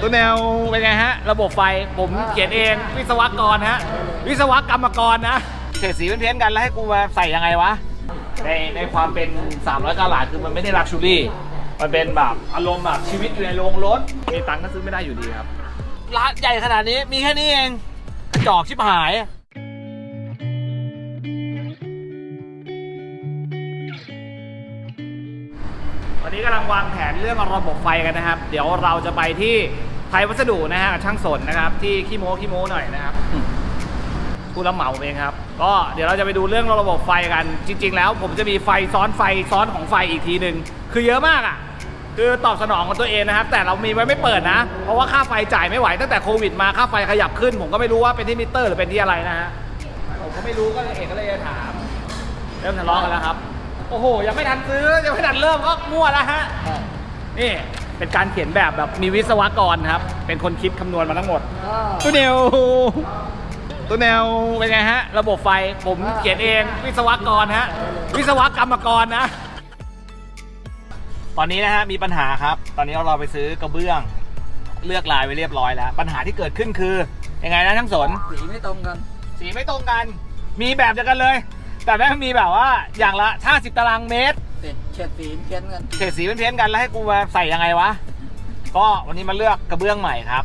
ตัวแนวเป็นไงฮะ ระบบไฟผมเขียนเองวิศวกรฮะ วิศวกรรมกรนะเฉดสีเพี้ยนๆกันแล้วให้กูมาใส่ยังไงวะ ในในความเป็น 300กาลาดคือมันไม่ได้ลักชูรี่ มันเป็นแบบอารมณ์แบบชีวิตอยู่ในโรงรถมีตังค์ก็ซื้อไม่ได้อยู่ดีครับ ร้านใหญ่ขนาดนี้มีแค่นี้เองกระจอกชิบหายวันนี้กำลังวางแผนเรื่องระบบไฟกันนะครับ เดี๋ยวเราจะไปที่ ไทยวัสดุนะฮะกับช่างสนนะครับที่ขี้โม้ขี้โม้หน่อยนะครับผู้รับเหมาเองครับ ก็เดี๋ยวเราจะไปดูเรื่องระบบไฟกัน จริง ๆ แล้ว ผมจะมีไฟซ้อนไฟซ้อนของไฟอีกทีหนึ่งคือเยอะมากอะ คือตอบสนองของตัวเองนะครับ แต่เรามีไว้ไม่เปิดนะ เพราะว่าค่าไฟจ่ายไม่ไหวตั้งแต่โควิดมาค่าไฟขยับขึ้น ผมก็ไม่รู้ว่าเป็นที่มิเตอร์หรือเป็นที่อะไรนะฮะผมก็ไม่รู้ก็เลยเอกก็เลยถาม เริ่มทะเลาะกันแล้วครับ โอ้โหยังไม่ทันซื้อยังไม่ทันเริ่มก็มั่วแล้วฮะนี่ เป็นการเขียนแบบแบบมีวิศวกรครับ เป็นคนคิดคำนวณมาทั้งหมดตัวแนว ตัวแนวเป็นไงฮะ ระบบไฟผมเขียนเองวิศวกรฮะ วิศวกรรมกรนะ ตอนนี้นะฮะมีปัญหาครับ ตอนนี้เราไปซื้อกระเบื้อง เลือกลายไว้เรียบร้อยแล้ว ปัญหาที่เกิดขึ้นคือยังไงนะทั้งสน สีไม่ตรงกัน สีไม่ตรงกัน มีแบบเดียวกันเลย แต่แม่งมีแบบว่าอย่างละ 50 ตารางเมตรเสร็จเฉดสีเพี้ยนกันเฉดสีเป็นเพี้ยนกันแล้วให้กูมาใส่ยังไงวะ ก็วันนี้มาเลือกกระเบื้องใหม่ครับ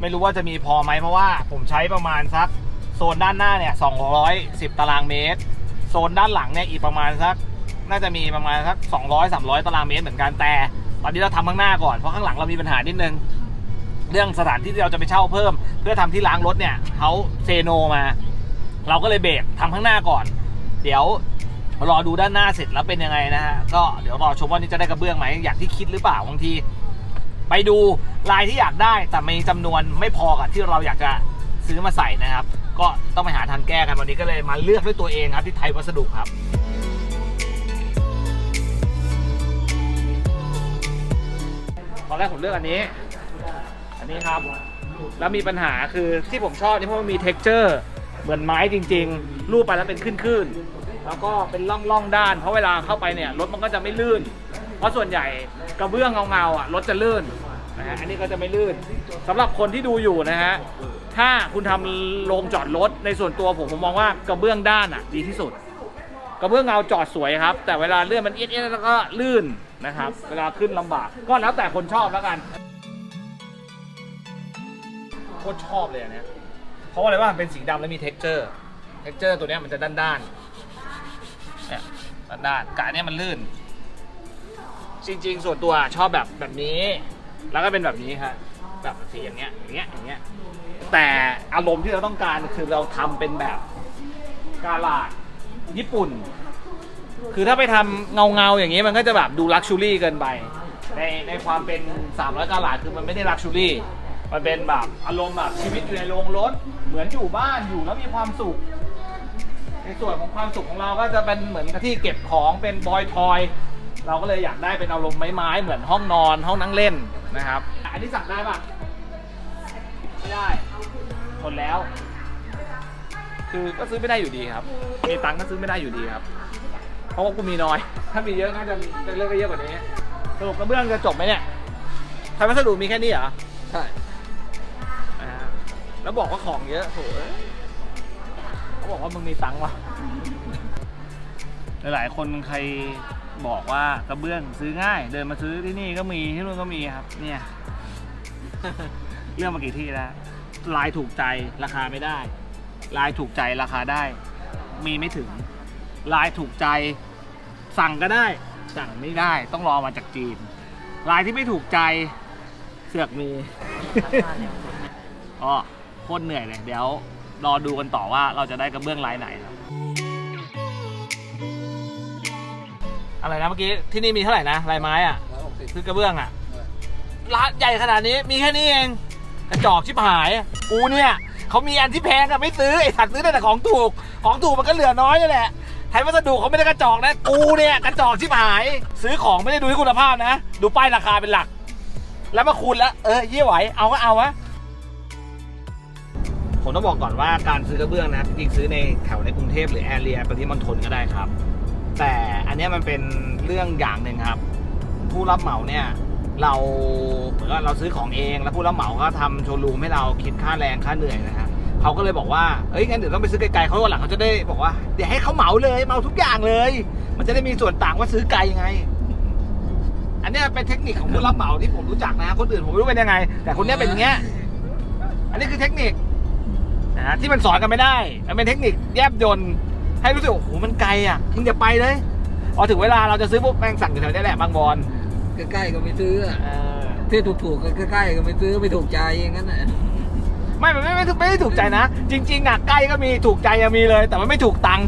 ไม่รู้ว่าจะมีพอไหมเพราะว่า ผมใช้ประมาณสักโซนด้านหน้าเนี่ย210 ตารางเมตร โซนด้านหลังเนี่ยอีกประมาณสัก น่าจะมีประมาณสัก 200 300 ตารางเมตรเหมือนกันแต่ตอนนี้เราทำข้างหน้าก่อนเพราะข้างหลังเรามีปัญหานิดนึงเรื่องสถานที่ที่เราจะไปเช่าเพิ่ม เพื่อทำที่ล้างรถเนี่ยเขาเซโนมา เราก็เลยเบรกทำข้างหน้าก่อน เดี๋ยว รอดูด้านหน้าเสร็จแล้วเป็นยังไงนะฮะก็เดี๋ยวรอชมว่านี่จะได้กระเบื้องไหมอย่างที่คิดหรือเปล่าบางที ไปดูลายที่อยากได้แต่มีจำนวนไม่พอกับที่เราอยากจะซื้อมาใส่นะครับ ก็ต้องไปหาทางแก้กันวันนี้ก็เลยมาเลือกด้วยตัวเองครับที่ไทยวัสดุครับตอนแรกผมเลือกอันนี้ อันนี้ครับ แล้วมีปัญหาคือที่ผมชอบนี่เพราะมันมี t e x t อร์ เหมือนไม้จริง ๆ รูปไปแล้วเป็นขึ้นๆ แล้วก็เป็นร่องๆด้าน เพราะเวลาเข้าไปเนี่ยรถมันก็จะไม่ลื่น เพราะส่วนใหญ่กระเบื้องเงาๆอะรถจะลื่นนะฮะอันนี้ก็จะไม่ลื่นสำหรับคนที่ดูอยู่นะฮะถ้าคุณทำโรงจอดรถในส่วนตัวผมผมมองว่ากระเบื้องด้านอะดีที่สุด กระเบื้องเงาจอดสวยครับ แต่เวลาเลื่อนมันเอียดๆแล้วก็ลื่นนะครับ เวลาขึ้นลำบาก ก็แล้วแต่คนชอบแล้วกันโคตรชอบเลยอันเนี้ยเพราะว่าอะไรว่ามันเป็นสีดำแล้วมี t e x t อร์ t e x t อร์ตัวเนี้ยมันจะด้านๆ เนี่ยด้านกะเนี้ยมันลื่น จริง ๆ ส่วนตัวชอบแบบแบบนี้ แล้วก็เป็นแบบนี้ครับแบบสีอย่างเงี้ยอย่างเงี้ยอย่างเงี้ยแต่อารมณ์ที่เราต้องการคือเราทำเป็นแบบกาลาดญี่ปุ่น คือถ้าไปทำเงาเงาๆอย่างนี้มันก็จะแบบดูลักชูรี่เกินไป ในในความเป็น300กาลาดคือมันไม่ได้ลักชูรี่มันเป็นแบบอารมณ์แบบชีวิตอยู่ในโรงรถ เหมือนอยู่บ้านอยู่แล้วมีความสุข ในส่วนของความสุขของเราก็จะเป็นเหมือนกับที่เก็บของเป็นบอยทอย เราก็เลยอยากได้เป็นอารมณ์ไม้ๆเหมือนห้องนอนห้องนั่งเล่นนะครับ อันนี้สั่งได้ปะไม่ได้ทนแล้ว คือก็ซื้อไม่ได้อยู่ดีครับ มีตังค์ก็ซื้อไม่ได้อยู่ดีครับ เพราะว่ากูมีน้อย ถ้ามีเยอะน่าจะจะเลือกได้เยอะกว่านี้สรุปกระเบื้องจะจบไหมเนี่ยไทยวัสดุมีแค่นี้เหรอ ใช่อ่าแล้วบอกว่าของเยอะโถ เขาบอกว่ามึงมีตังค์วะหลายๆ คนใครบอกว่ากระเบื้องซื้อง่าย เดินมาซื้อที่นี่ก็มีที่นู่นก็มีครับ เนี่ย เรื่องมากี่ที่แล้วลายถูกใจราคาไม่ได้ ลายถูกใจราคาได้ มีไม่ถึง ลายถูกใจ สั่งก็ได้ สั่งไม่ได้ ต้องรอมาจากจีน ลายที่ไม่ถูกใจเสือกมีก็โคตรเหนื่อยเลยเดี๋ยว รอดูกันต่อว่าเราจะได้กระเบื้องลายไหนครับ อะไรนะเมื่อกี้ที่นี่มีเท่าไหร่นะลายไม้อะร้อยหกสิบ คือกระเบื้องอะร้านใหญ่ขนาดนี้มีแค่นี้เองกระจอกชิบหายกูเนี่ยเขามีอันที่แพงอะไม่ซื้อไอ้สัตว์ซื้อได้แต่ของถูก ของถูกมันก็เหลือน้อยนี่แหละไทยวัสดุเขาไม่ได้กระจอกนะกูเนี่ยกระจอกชิบหาย ซื้อของไม่ได้ดูที่คุณภาพนะ ดูป้ายราคาเป็นหลัก แล้วมาคูณแล้วเออเยี่ยไหวเอาก็เอาวะ ผมต้องบอกก่อนว่าการซื้อกระเบื้องนะจริงๆซื้อในแถวในกรุงเทพหรือแอเรียปริมณฑลก็ได้ครับ แต่อันนี้มันเป็นเรื่องอย่างหนึ่งครับ ผู้รับเหมาเนี่ยเราเหมือนกับเราซื้อของเองแล้วผู้รับเหมาก็ทำโชว์รูมให้เราคิดค่าแรงค่าเหนื่อยนะฮะเขาก็เลยบอกว่าเอ้ยงั้นเดี๋ยวต้องไปซื้อไกลๆเขาหลังเขาจะได้บอกว่าเดี๋ยวให้เขาเหมาเลยเหมาทุกอย่างเลย มันจะได้มีส่วนต่างว่าซื้อไกลยังไง อันนี้เป็นเทคนิคของผู้รับเหมาที่ผมรู้จักนะคนอื่นผมไม่รู้เป็นยังไง แต่คนนี้เป็นอย่างเงี้ย อันนี้คือเทคนิค นะฮะที่มันสอนกันไม่ได้มันเป็นเทคนิคแยบยนต์ให้รู้สึกโอ้โหมันไกลอะมึงอย่าไปเลยพอถึงเวลาเราจะซื้อพวกแม่งสั่งอยู่แถวนี้แหละบางบอนใกล้ๆก็ไม่ซื้ออะเออที่ถูกๆก็ใกล้ๆก็ไม่ซื้อไม่ถูกใจอย่างนั้นน่ะไม่มันไม่ไม่ไม่ได้ถูกใจนะ จริงๆอะใกล้ก็มีถูกใจยังมีเลย แต่มันไม่ถูกตังค์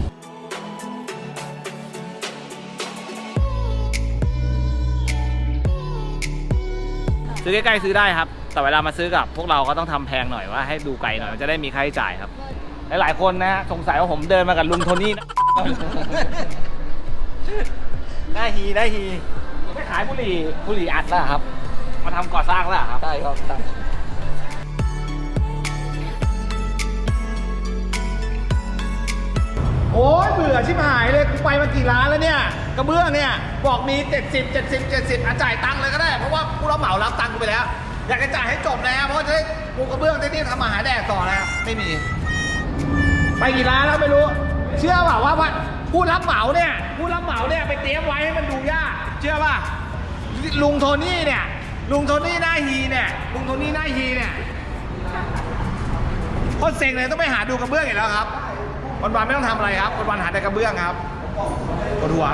ซื้อใกล้ๆซื้อได้ครับ แต่เวลามาซื้อกับพวกเราก็ต้องทำแพงหน่อยว่าให้ดูไกลหน่อยมันจะได้มีค่าใช้จ่ายครับ หลายๆคนนะสงสัยว่าผมเดินมากับลุงโทนี่นะได้ฮีได้ฮีไม่ขายบุหรี่บุหรี่อัดแล้วเหรอครับ มาทำก่อสร้างแล้วเหรอครับใช่ครับใช่โอ้ยเบื่อชิบหายเลยกูไปมากี่ร้านแล้วเนี่ยกระเบื้องเนี่ยบอกมี 70 70 70อะจ่ายตังค์เลยก็ได้ เพราะว่าผู้รับเหมารับตังค์กูไปแล้ว อยากจะจ่ายให้จบแล้วเพราะจะได้ปูกระเบื้องที่นี่ทำมาหาแดกต่อแล้วไม่มี ไปกี่ร้านแล้วไม่รู้ เชื่อเปล่าว่าผู้รับเหมาเนี่ยผู้รับเหมาเนี่ยไปเตรียมไว้ให้มันดูยากเชื่อป่ะลุงโทนี่เนี่ย ลุงโทนี่หน้าฮีเนี่ยลุงโทนี่หน้าฮีเนี่ยโคตรเซ็งเลยต้องไปหาดูกระเบื้องอีกแล้วครับวันวันไม่ต้องทำอะไรครับวันวันหาแต่กระเบื้องครับปวดหัว